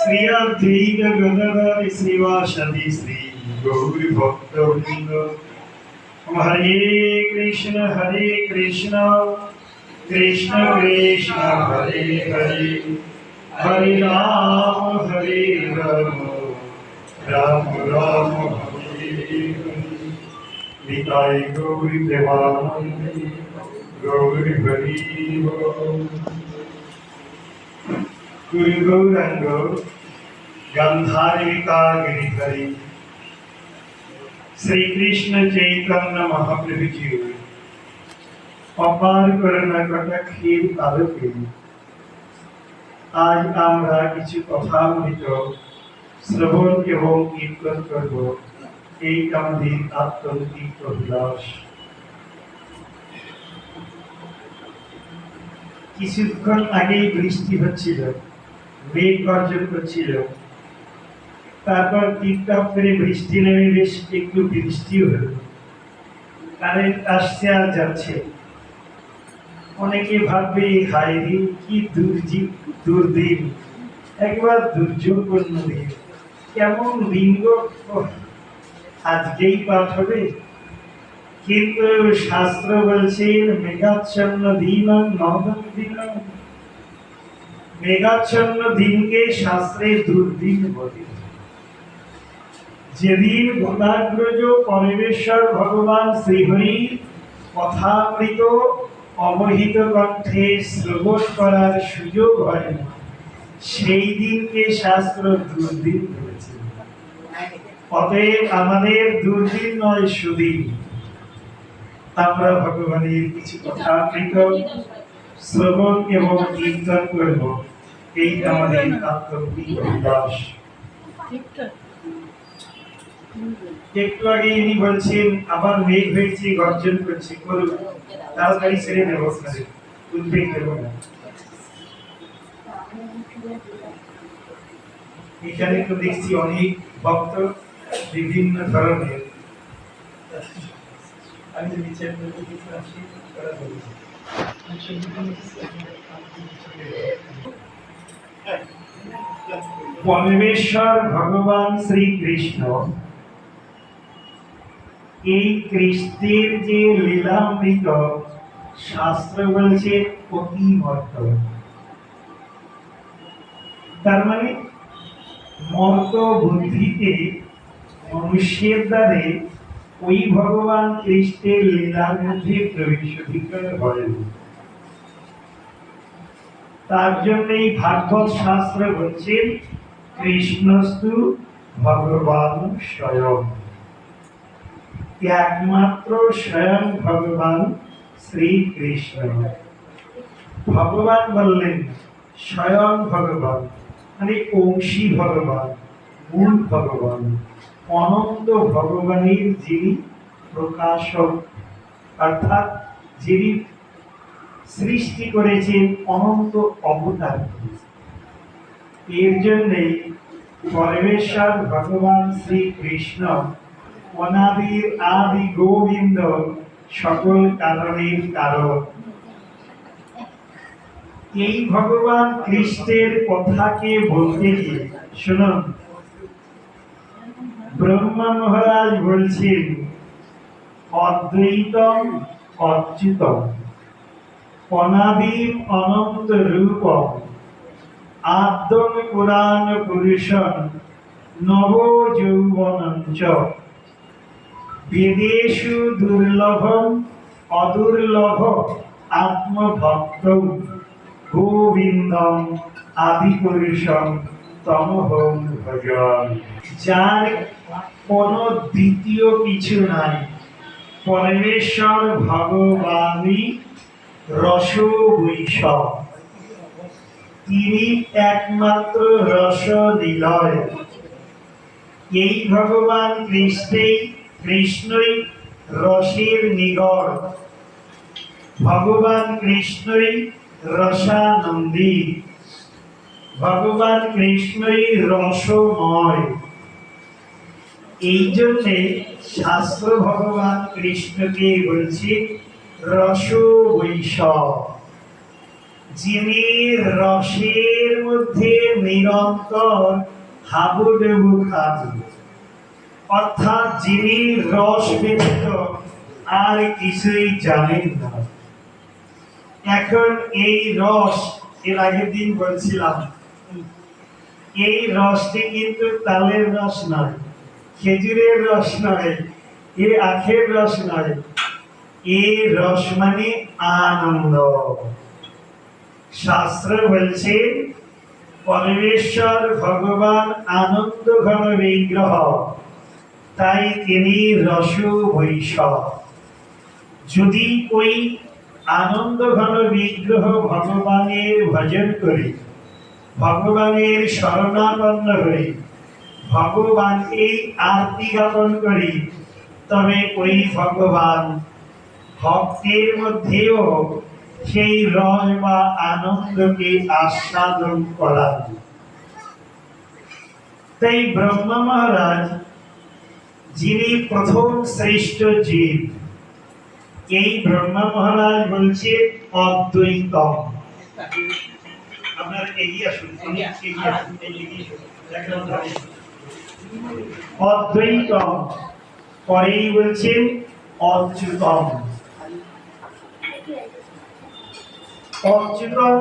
श्रीयाद्रीक गदाधर श्रीवासदि श्री गौरी भक्त हरे कृष्ण हरे कृष्ण कृष्ण कृष्ण हरे हरे हरे राम हरे राम राम राम हरे हरे गौरी देवानंद প্রেমানন্দে গৌরী হরি বল। গুরু গৌরাঙ্গ গন্ধারিকা গিরিধরি শ্রীকৃষ্ণ চৈতন্য মহাপ্রভুজি অপার করুণা কটাক্ষীর আলোকে আজ আমরা কিছু কথা মৃত শ্রবণ এবং কীর্তন করব এই আমাদের আত্মন্তিক অভিলাষ কিছুক্ষণ আগেই বৃষ্টি হচ্ছিল মেঘ গর্জন করছিল। তারপর টিকটক করে বৃষ্টি নেমে বেশ একটু বৃষ্টি হলো। কারেন্ট আসছে আর যাচ্ছে। অনেকে ভাববে হায় রে কি দুর্জি দুর্দিন। একবার দুর্যোগপূর্ণ দিন। কেমন দিন গো ওহ, আজকেই পাঠ হবে। কিন্তু শাস্ত্র বলছেন মেঘাচ্ছন্ন দিন নদন দিন মেঘাচ্ছন্ন দিনকে শাস্ত্রে দুর্দিন বলে। যেদিন গদাগ্রজ পরমেশ্বর ভগবান শ্রীহরির কথামৃত অবহিত কণ্ঠে শ্রবণ করার সুযোগ হয় না, সেই দিনকে শাস্ত্র দুর্দিন বলেছে। অতএব আমাদের দুর্দিন নয় সুদিন। আমরা ভগবানের কিছু কথামৃত শ্রবণ এবং কীর্তন করব। এই আমাদের আত্মপ্রিয় অভিলাষ একটু আগে ইনি বলছেন আবার মেঘ হয়েছে, গর্জন করছে, করুন। তাড়াতাড়ি ছেড়ে দেবো আপনাদের। উদ্বেগ দেব না। এখানে তো দেখছি অনেক ভক্ত বিভিন্ন ধরনের। আমি বিচার কিছু আসি তারা বলছে। পরমেশ্বর ভগবান শ্রীকৃষ্ণ এই কৃষ্ণের যে লীলামৃত শাস্ত্র বলছে অতিমর্ত তার মানে মর্ত বুদ্ধিতে মনুষ্যের দ্বারে ওই ভগবান কৃষ্ণের লীলার মধ্যে প্রবেশ অধিকার হয় না। তার জন্যই ভাগবত শাস্ত্র বলছেন, কৃষ্ণস্তু ভগবান স্বয়ং। একমাত্র স্বয়ং ভগবান শ্রীকৃষ্ণ ভগবান বললেন, স্বয়ং ভগবান মানে অংশী ভগবান, মূল ভগবান। অনন্ত ভগবানের যিনি প্রকাশক, অর্থাৎ যিনি সৃষ্টি করেছেন অনন্ত অবতার। এর জন্যে পরমেশ্বর ভগবান শ্রীকৃষ্ণ, অনাদির আদি গোবিন্দ সকল কারণের কারণ এই ভগবান কৃষ্ণের কথাকে বলতে গিয়ে শুনুন। ব্রহ্মা মহারাজ বলছেন, অদ্বৈতম অচ্যুতম অনাদিম অনন্ত রূপম, আদ্যম পুরাণ পুরুষম, নব যৌবনঞ্চ বেদেশু দুর্লভম, অদুর্লভ আত্মভক্ত গোবিন্দম আদি পুরুষম তমহম ভজন যার কোন দ্বিতীয় কিছু নাই। পরমেশ্বর ভগবানই রস বৈষব তিনি একমাত্র রস নিলয় এই ভগবান কৃষ্ণেই, কৃষ্ণই রসের নিগড় ভগবান কৃষ্ণই রসানন্দী। ভগবান কৃষ্ণই রসময়। এই জন্যে শাস্ত্র ভগবান কৃষ্ণকে বলছে, রস বৈশ যিনি রসের মধ্যে নিরন্তর হাবুডুবু খান অর্থাৎ যিনি রস ব্যতীত আর কিছুই জানেন না। এখন এই রস এর আগের দিন বলছিলাম, এই রসটি কিন্তু তালের রস নয়। খেজুরের রস নয় এ আখের রস নয় এ রস মানে আনন্দ। শাস্ত্র বলছে, পরমেশ্বর ভগবান আনন্দ ঘন বিগ্রহ, তাই তিনি রস বৈশব যদি ওই আনন্দ ঘন বিগ্রহ ভগবানের ভজন করি, ভগবানের শরণাপন্ন হই ভগবান এই আরতি জ্ঞাপন করি। তবে ওই ভগবান ভক্তের মধ্যেও সেই রস বা আনন্দকে আস্বাদন করান। তাই ব্রহ্মা মহারাজ যিনি প্রথম শ্রেষ্ঠ জীব এই ব্রহ্মা মহারাজ বলছে অদ্বৈতম। আপনার এগিয়ে আসুন এগিয়ে আসুন, এগিয়ে আসুন। একদম ধরে। অদ্বৈতম পরেই বলছেন অচ্যুতম অচ্যুতম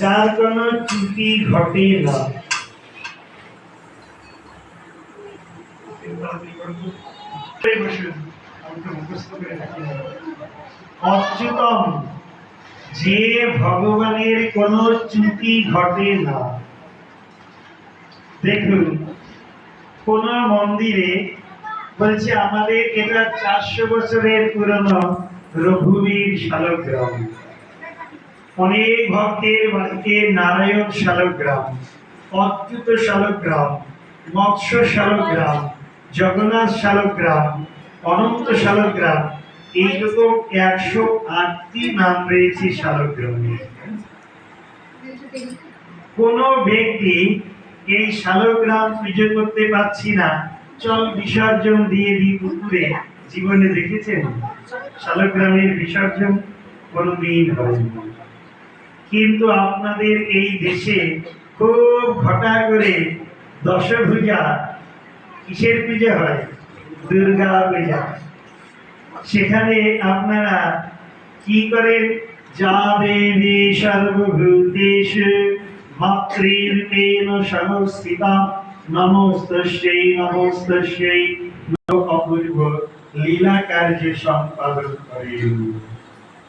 যার কোনো ত্রুটি ঘটে না বসুন, আমি তো মুখস্থ করে রাখি না। অচ্যুতম যে ভগবানের কোনো চ্যুতি ঘটে না দেখুন কোন মন্দিরে বলছে, আমাদের এটা চারশো বছরের পুরনো রঘুবীর শালগ্রাম। অনেক ভক্তের বাড়িতে নারায়ণ শালগ্রাম, অচ্যুত শালগ্রাম, মৎস্য শালগ্রাম, জগন্নাথ শালগ্রাম, অনন্ত শালগ্রাম, এইরকম একশো আটটি নাম রয়েছে শালগ্রামের কোন ব্যক্তি এই শালগ্রাম পুজো করতে পারছি না। চল বিসর্জন দিয়ে দিই পুকুরে জীবনে দেখেছেন? শালগ্রামের বিসর্জন কোনদিন হয়নি। কিন্তু আপনাদের এই দেশে খুব ঘটা করে দশভূজা কিসের পূজা হয়? দুর্গা পূজা। সেখানে আপনারা কি করেন? যা দেবী সর্বভূতেষু নমস্তস্যৈ নমস্তস্যৈ অপূর্ব লীলা কার্য সম্পাদন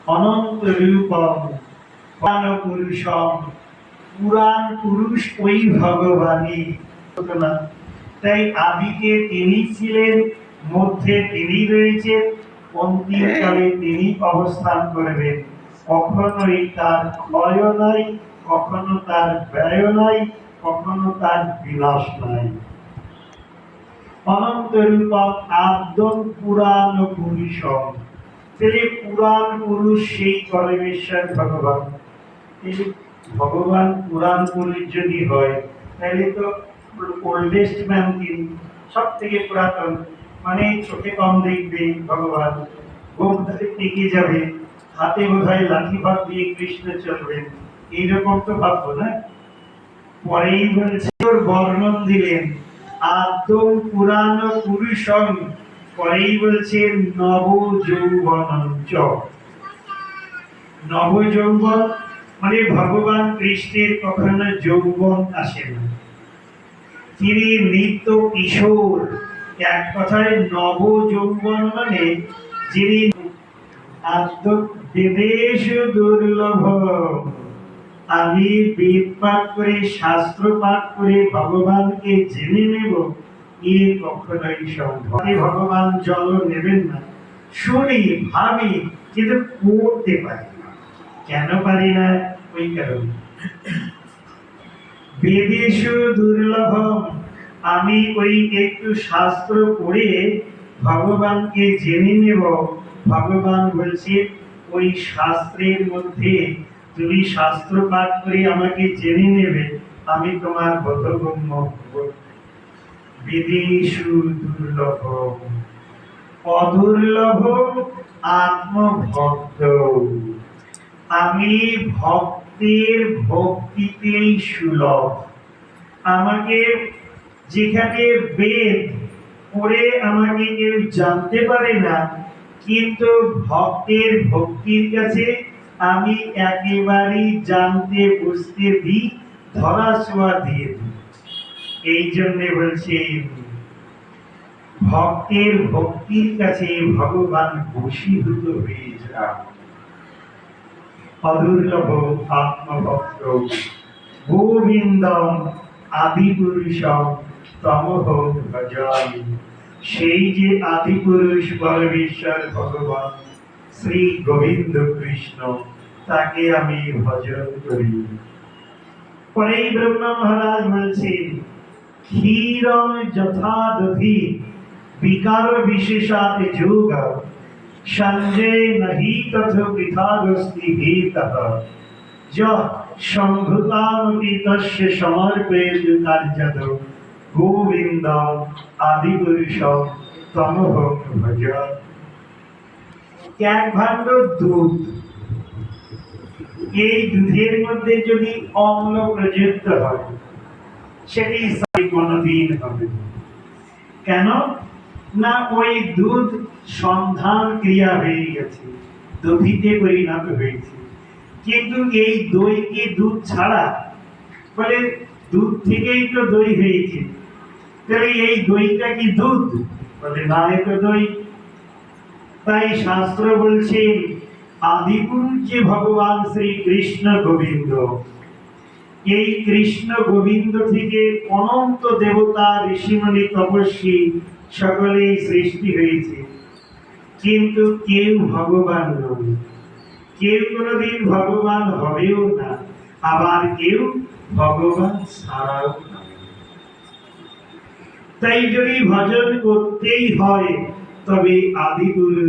অনন্ত রূপম পুরুষম পুরাণ পুরুষ ওই ভগবানই তাই আদিতে তিনি ছিলেন, মধ্যে তিনি রয়েছেন, অন্তিমকালে তিনি অবস্থান করবেন। কখনোই তার ক্ষয় নাই কখনো তার ব্যয় নাই, কখনো তার বিলাস নাই। পুরাণ পুরুষম। তিনি পুরাণ পুরুষ, সেই পরমেশ্বর ভগবান। ভগবান পুরাণ পুরুষ যদি হয়, তাহলে তো ওল্ডেস্ট ম্যান তিনি সব থেকে পুরাতন। মানে চোখে কম দেখবে ভগবান গোপ টেকে যাবে, হাতে বোধহয় লাঠি ভাত দিয়ে কৃষ্ণ চলবেন এইরকম তো ভাববো না। পরেই বলছে ওর বর্ণন দিলেন আদম পুরাণ পুরুষম পরেই বলছে নব যৌবন নব যৌবন মানে ভগবান কৃষ্ণের কখনো যৌবন আসে না। তিনি নিত্য কিশোর। এক কথায় নব যৌবন মানে যিনি আত্ম বিদেশ দুর্লভ। আমি বেদ পাঠ করে, শাস্ত্র পাঠ করে ভগবানকে জেনে নেব, এ কখনোই সম্ভব ভগবান জল নেবেন না। শুনি, ভাবি, কিন্তু পড়তে পারি না। কেন পারি না? ওই কারণে। বেদেশু দুর্লভ, আমি ওই একটু শাস্ত্র পড়ে ভগবানকে জেনে নেব। ভগবান বলছে, ওই শাস্ত্রের মধ্যে তুমি শাস্ত্র পাঠ করে, আমাকে জেনে নেবে, আমি তোমার হব। বিদেশু দুর্লভ অদুর্লভ আত্মভক্ত। আমি ভক্তের ভক্তিতেই সুলভ। আমাকে যেখানে বেদ পড়ে, আমাকে কেউ জানতে পারে না, কিন্তু ভক্তের ভক্তির কাছে আমি একেবারেই জানতে, বুঝতে দিই ধরা ছোঁয়া দিয়ে দিই। এই জন্যে বলছে, ভক্তের ভক্তির কাছে ভগবান বশীভূত হয়ে যান। অদুর্লভ আত্মভক্ত, গোবিন্দম আদিপুরুষম তমহং ভজামি। সেই যে আদিপুরুষ পরমেশ্বর ভগবান শ্রী গোবিন্দ কৃষ্ণ, তাকে আমি ভজন করি। পরেই ব্রহ্মা মহারাজ বলছেন, ক্ষীরম যথা দধি বিকার বিশেষাত যোগ সঞ্জয় নহি তথ পৃথাগস্তি ভীতः। যহ সম্ভুতামপি তস্য সমর্পয়েত কার্যত, গোবিন্দ আদিপুরুষ, তমহং ভজ। এক ভাণ্ড দুধ। এই দুধের মধ্যে যদি অম্ল প্রযুক্ত হয়, সেটি কোনদিন হবে। কেন? না, ওই দুধ সন্ধান ক্রিয়া হয়ে গেছে, দধিতে পরিণত হয়েছে। কিন্তু এই দই কি দুধ ছাড়া? বলে, দুধ থেকেই তো দই হয়েছে। তাহলে এই দইটা কি দুধ? বলে, না তো দই তাই শাস্ত্র বলছেন আদিপুরুষ যে ভগবান শ্রী কৃষ্ণ গোবিন্দ। এই কৃষ্ণ গোবিন্দ থেকে অনন্ত দেবতা ঋষিমণি তপস্বী সকলেই সৃষ্টি হয়েছে। কিন্তু কেউ ভগবান নয় কেউ কোনোদিন ভগবান হবেও না, আবার কেউ ভগবান ছাড়াও না। তাই যদি ভজন করতেই হয়, তবে আদিগুরু